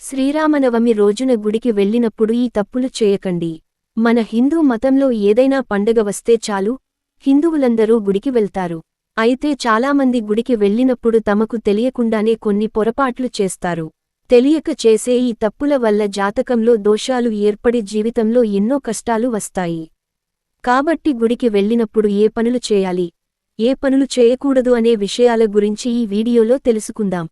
శ్రీరామనవమి రోజున గుడికి వెళ్ళినప్పుడు ఈ తప్పులు చేయకండి. మన హిందూ మతంలో ఏదైనా పండగ వస్తే చాలు హిందువులందరూ గుడికి వెళ్తారు. అయితే చాలామంది గుడికి వెళ్ళినప్పుడు తమకు తెలియకుండానే కొన్ని పొరపాట్లు చేస్తారు. తెలియక చేసే ఈ తప్పుల వల్ల జాతకంలో దోషాలు ఏర్పడి జీవితంలో ఎన్నో కష్టాలు వస్తాయి. కాబట్టి గుడికి వెళ్ళినప్పుడు ఏ పనులు చేయాలి? ఏ పనులు చేయకూడదు అనే విషయాల గురించి ఈ వీడియోలో తెలుసుకుందాం.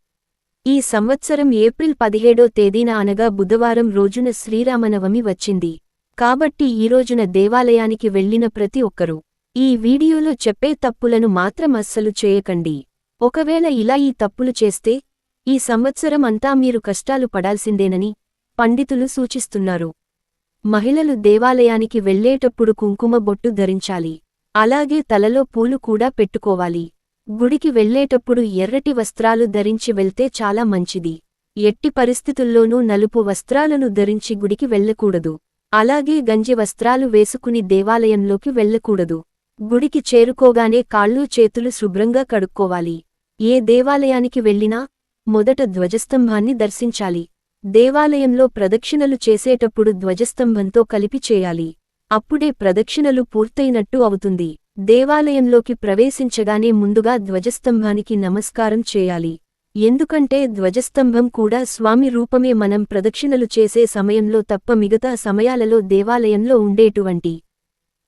ఈ సంవత్సరం ఏప్రిల్ పదిహేడో తేదీన అనగా బుధవారం రోజున శ్రీరామనవమి వచ్చింది. కాబట్టి ఈ రోజున దేవాలయానికి వెళ్ళిన ప్రతి ఒక్కరూ ఈ వీడియోలో చెప్పే తప్పులను మాత్రం అస్సలు చేయకండి. ఒకవేళ ఇలా ఈ తప్పులు చేస్తే ఈ సంవత్సరం అంతా మీరు కష్టాలు పడాల్సిందేనని పండితులు సూచిస్తున్నారు. మహిళలు దేవాలయానికి వెళ్ళేటప్పుడు కుంకుమ బొట్టు ధరించాలి. అలాగే తలలో పూలు కూడా పెట్టుకోవాలి. గుడికి వెళ్ళేటప్పుడు ఎర్రటి వస్త్రాలు ధరించి వెళ్తే చాలా మంచిది. ఎట్టి పరిస్థితుల్లోనూ నలుపు వస్త్రాలను ధరించి గుడికి వెళ్ళకూడదు. అలాగే గంజి వస్త్రాలు వేసుకుని దేవాలయంలోకి వెళ్ళకూడదు. గుడికి చేరుకోగానే కాళ్ళు చేతులు శుభ్రంగా కడుక్కోవాలి. ఏ దేవాలయానికి వెళ్ళినా మొదట ధ్వజస్తంభాన్ని దర్శించాలి. దేవాలయంలో ప్రదక్షిణలు చేసేటప్పుడు ధ్వజస్తంభంతో కలిపి చేయాలి. అప్పుడే ప్రదక్షిణలు పూర్తయినట్టు అవుతుంది. దేవాలయంలోకి ప్రవేశించగానే ముందుగా ధ్వజస్తంభానికి నమస్కారం చేయాలి. ఎందుకంటే ధ్వజస్తంభం కూడా స్వామి రూపమే మనం ప్రదక్షిణలు చేసే సమయంలో తప్ప మిగతా సమయాలలో దేవాలయంలో ఉండేటువంటి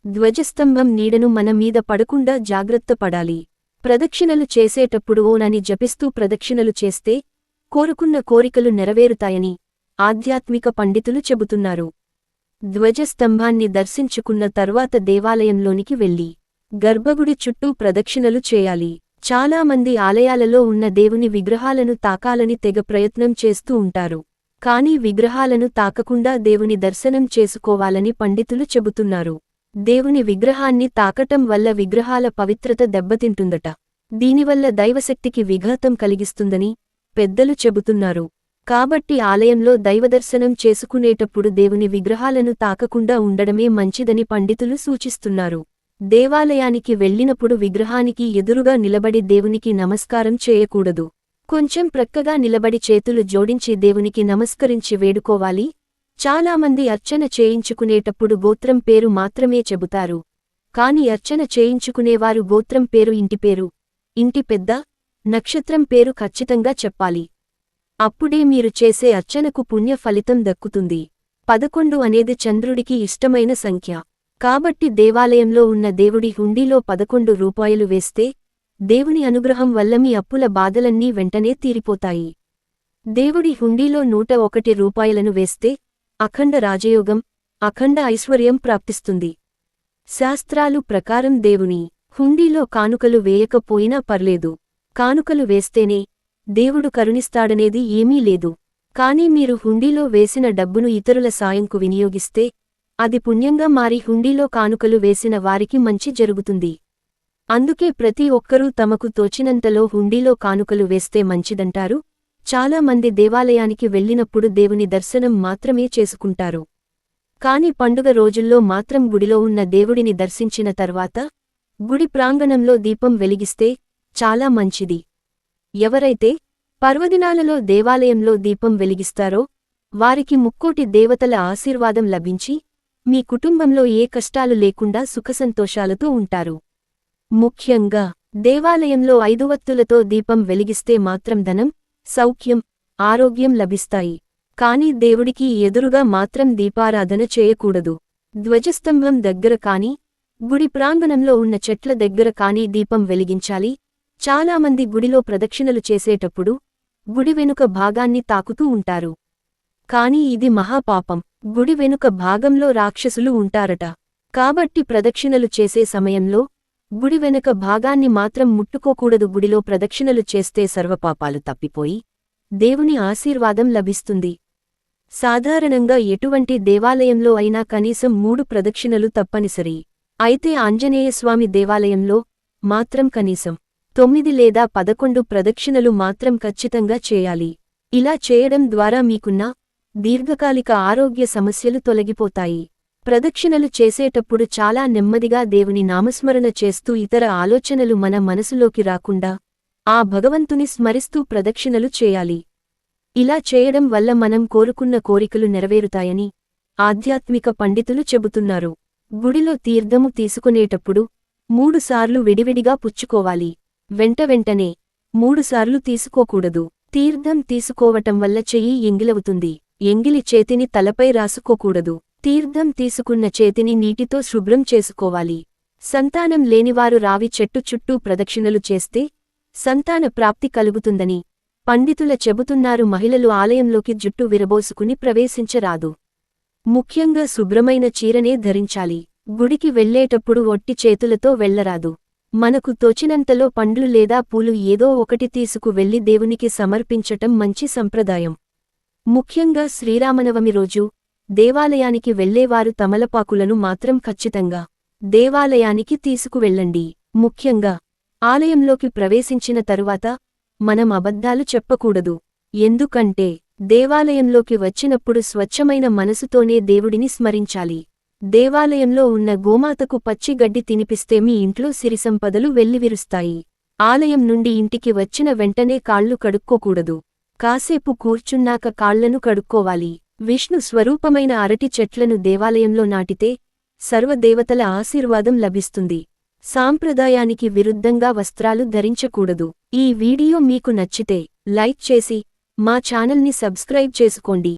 ధ్వజస్తంభం నీడను మన మీద పడకుండా జాగ్రత్త పడాలి. ప్రదక్షిణలు చేసేటప్పుడు ఓనని జపిస్తూ ప్రదక్షిణలు చేస్తే కోరుకున్న కోరికలు నెరవేరుతాయని ఆధ్యాత్మిక పండితులు చెబుతున్నారు. ధ్వజస్తంభాన్ని దర్శించుకున్న తర్వాత దేవాలయంలోనికి వెళ్ళి గర్భగుడి చుట్టూ ప్రదక్షిణలు చేయాలి. చాలామంది ఆలయాలలో ఉన్న దేవుని విగ్రహాలను తాకాలని తెగ ప్రయత్నం చేస్తూ ఉంటారు. కానీ విగ్రహాలను తాకకుండా దేవుని దర్శనం చేసుకోవాలని పండితులు చెబుతున్నారు. దేవుని విగ్రహాన్ని తాకటం వల్ల విగ్రహాల పవిత్రత దెబ్బతింటుందట. దీనివల్ల దైవశక్తికి విఘాతం కలిగిస్తుందని పెద్దలు చెబుతున్నారు. కాబట్టి ఆలయంలో దైవదర్శనం చేసుకునేటప్పుడు దేవుని విగ్రహాలను తాకకుండా ఉండడమే మంచిదని పండితులు సూచిస్తున్నారు. దేవాలయానికి వెళ్ళినప్పుడు విగ్రహానికి ఎదురుగా నిలబడి దేవునికి నమస్కారం చేయకూడదు. కొంచెం ప్రక్కగా నిలబడి చేతులు జోడించి దేవునికి నమస్కరించి వేడుకోవాలి. చాలామంది అర్చన చేయించుకునేటప్పుడు గోత్రం పేరు మాత్రమే చెబుతారు. కాని అర్చన చేయించుకునేవారు గోత్రం పేరు ఇంటి పేరు ఇంటి పెద్ద నక్షత్రం పేరు ఖచ్చితంగా చెప్పాలి. అప్పుడే మీరు చేసే అర్చనకు పుణ్య ఫలితం దక్కుతుంది. పదకొండు అనేది చంద్రుడికి ఇష్టమైన సంఖ్య. కాబట్టి దేవాలయంలో ఉన్న దేవుడి హుండీలో పదకొండు రూపాయలు వేస్తే దేవుని అనుగ్రహం వల్ల మీ అప్పుల బాధలన్నీ వెంటనే తీరిపోతాయి. దేవుడి హుండీలో నూట ఒకటి రూపాయలను వేస్తే అఖండ రాజయోగం అఖండ ఐశ్వర్యం ప్రాప్తిస్తుంది. శాస్త్రాలు ప్రకారం దేవుని హుండీలో కానుకలు వేయకపోయినా పర్లేదు. కానుకలు వేస్తేనే దేవుడు కరుణిస్తాడనేది ఏమీ లేదు. కాని మీరు హుండీలో వేసిన డబ్బును ఇతరుల సాయంకు వినియోగిస్తే అది పుణ్యంగా మారి హుండీలో కానుకలు వేసిన వారికి మంచి జరుగుతుంది. అందుకే ప్రతి ఒక్కరూ తమకు తోచినంతలో హుండీలో కానుకలు వేస్తే మంచిదంటారు. చాలా మంది దేవాలయానికి వెళ్ళినప్పుడు దేవుని దర్శనం మాత్రమే చేసుకుంటారు. కాని పండుగ రోజుల్లో మాత్రం గుడిలో ఉన్న దేవుడిని దర్శించిన తర్వాత గుడి ప్రాంగణంలో దీపం వెలిగిస్తే చాలా మంచిది. ఎవరైతే పర్వదినాలలో దేవాలయంలో దీపం వెలిగిస్తారో వారికి ముక్కోటి దేవతల ఆశీర్వాదం లభించి మీ కుటుంబంలో ఏ కష్టాలు లేకుండా సుఖసంతోషాలతో ఉంటారు? ముఖ్యంగా దేవాలయంలో ఐదువత్తులతో దీపం వెలిగిస్తే మాత్రం ధనం సౌఖ్యం ఆరోగ్యం లభిస్తాయి. కాని దేవుడికి ఎదురుగా మాత్రం దీపారాధన చేయకూడదు. ధ్వజస్తంభం దగ్గర కాని గుడి ప్రాంగణంలో ఉన్న చెట్ల దగ్గర కాని దీపం వెలిగించాలి. చాలామంది గుడిలో ప్రదక్షిణలు చేసేటప్పుడు గుడి వెనుక భాగాన్ని తాకుతూ ఉంటారు. కాని ఇది మహాపాపం. గుడి వెనుక భాగంలో రాక్షసులు ఉంటారట. కాబట్టి ప్రదక్షిణలు చేసే సమయంలో గుడి వెనుక భాగాన్ని మాత్రం ముట్టుకోకూడదు. గుడిలో ప్రదక్షిణలు చేస్తే సర్వపాపాలు తప్పిపోయి దేవుని ఆశీర్వాదం లభిస్తుంది. సాధారణంగా ఎటువంటి దేవాలయంలో అయినా కనీసం మూడు ప్రదక్షిణలు తప్పనిసరి. అయితే ఆంజనేయస్వామి దేవాలయంలో మాత్రం కనీసం తొమ్మిది లేదా పదకొండు ప్రదక్షిణలు మాత్రం ఖచ్చితంగా చేయాలి. ఇలా చేయడం ద్వారా మీకున్న దీర్ఘకాలిక ఆరోగ్య సమస్యలు తొలగిపోతాయి. ప్రదక్షిణలు చేసేటప్పుడు చాలా నెమ్మదిగా దేవుని నామస్మరణ చేస్తూ ఇతర ఆలోచనలు మన మనసులోకి రాకుండా ఆ భగవంతుని స్మరిస్తూ ప్రదక్షిణలు చేయాలి. ఇలా చేయడం వల్ల మనం కోరుకున్న కోరికలు నెరవేరుతాయని ఆధ్యాత్మిక పండితులు చెబుతున్నారు. గుడిలో తీర్థము తీసుకునేటప్పుడు మూడుసార్లు విడివిడిగా పుచ్చుకోవాలి. వెంట వెంటనే మూడుసార్లు తీసుకోకూడదు. తీర్థం తీసుకోవటం వల్ల చెయ్యి ఎంగిలవుతుంది. ఎంగిలి చేతిని తలపై రాసుకోకూడదు. తీర్థం తీసుకున్న చేతిని నీటితో శుభ్రం చేసుకోవాలి. సంతానం లేనివారు రావి చెట్టు చుట్టూ ప్రదక్షిణలు చేస్తే సంతాన ప్రాప్తి కలుగుతుందని పండితుల చెబుతున్నారు. మహిళలు ఆలయంలోకి జుట్టు విరబోసుకుని ప్రవేశించరాదు. ముఖ్యంగా శుభ్రమైన చీరనే ధరించాలి. గుడికి వెళ్ళేటప్పుడు ఒట్టి చేతులతో వెళ్ళరాదు మనకు తోచినంతలో పండ్లు లేదా పూలు ఏదో ఒకటి తీసుకు వెళ్ళి దేవునికి సమర్పించటం మంచి సంప్రదాయం. ముఖ్యంగా శ్రీరామనవమి రోజు దేవాలయానికి వెళ్ళేవారు తమలపాకులను మాత్రం ఖచ్చితంగా దేవాలయానికి తీసుకువెళ్ళండి. ముఖ్యంగా ఆలయంలోకి ప్రవేశించిన తరువాత మనం అబద్ధాలు చెప్పకూడదు. ఎందుకంటే దేవాలయంలోకి వచ్చినప్పుడు స్వచ్ఛమైన మనసుతోనే దేవుడిని స్మరించాలి. దేవాలయంలో ఉన్న గోమాతకు పచ్చి గడ్డి తినిపిస్తే మీ ఇంట్లో సిరిసంపదలు వెల్లివిరుస్తాయి. ఆలయం నుండి ఇంటికి వచ్చిన వెంటనే కాళ్ళు కడుక్కోకూడదు. కాసేపు కూర్చున్నాక కాళ్ళను కడుక్కోవాలి. విష్ణు స్వరూపమైన అరటి చెట్లను దేవాలయంలో నాటితే సర్వదేవతల ఆశీర్వాదం లభిస్తుంది. సాంప్రదాయానికి విరుద్ధంగా వస్త్రాలు ధరించకూడదు. ఈ వీడియో మీకు నచ్చితే లైక్ చేసి మా ఛానల్ని సబ్స్క్రైబ్ చేసుకోండి.